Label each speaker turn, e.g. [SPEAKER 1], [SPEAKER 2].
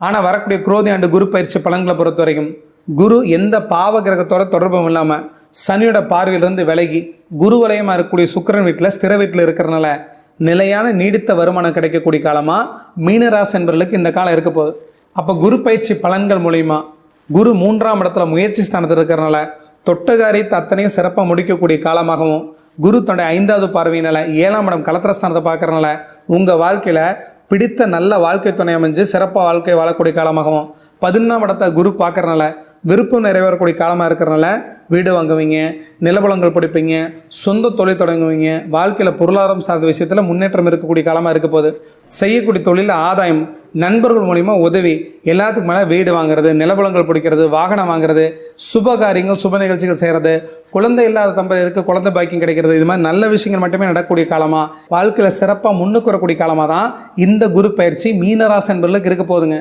[SPEAKER 1] ஆனால் வரக்கூடிய குரோதி ஆண்டு குரு பயிற்சி பலன்களை பொறுத்த வரைக்கும் குரு எந்த பாவ கிரகத்தோட தொடர்பும் இல்லாமல் சனியோட பார்வையிலிருந்து விலகி குரு வலயமாக இருக்கக்கூடிய சுக்கிரன் வீட்டில் ஸ்திர வீட்டில் இருக்கிறனால நிலையான நீடித்த வருமானம் கிடைக்கக்கூடிய காலமாக மீனராசி என்பவர்களுக்கு இந்த காலம் இருக்க போகுது. அப்போ குரு பயிற்சி பலன்கள் மூலிமா குரு மூன்றாம் இடத்துல முயற்சி ஸ்தானத்தில் இருக்கிறனால தொட்டகாரி அத்தனையும் சிறப்பாக முடிக்கக்கூடிய காலமாகவும் குரு தன்னுடைய ஐந்தாவது பார்வையினால ஏழாம் இடம் கலத்திரஸ்தானத்தை பார்க்கறனால உங்கள் வாழ்க்கையில் பிடித்த நல்ல வாழ்க்கை துணை அமைஞ்சு சிறப்பாக வாழ்க்கை வாழக்கூடிய காலமாகவும் பதினொன்றாம் இடத்தை குரு பார்க்குறனால விருப்பம் நிறைவேறக்கூடிய காலமாக இருக்கிறனால வீடு வாங்குவீங்க நிலபலங்கள் படிப்பீங்க சொந்த தொழில் தொடங்குவீங்க வாழ்க்கையில் பொருளாதாரம் சார்ந்த விஷயத்தில் முன்னேற்றம் இருக்கக்கூடிய காலமாக இருக்க போகுது. செய்யக்கூடிய தொழில் ஆதாயம் நண்பர்கள் மூலிமா உதவி எல்லாத்துக்கும் மேலே வீடு வாங்குறது நிலபலங்கள் பிடிக்கிறது வாகனம் வாங்குறது சுப காரியங்கள் சுப நிகழ்ச்சிகள் செய்கிறது குழந்தை இல்லாத தம்பதியருக்கு குழந்தை பாக்கியம் கிடைக்கிறது இது மாதிரி நல்ல விஷயங்கள் மட்டுமே நடக்கக்கூடிய காலமாக வாழ்க்கையில் சிறப்பாக முன்னுக்கு வரக்கூடிய காலமாக தான் இந்த குரு பயிற்சி மீனராசி என்பர்களுக்கு இருக்க போகுதுங்க.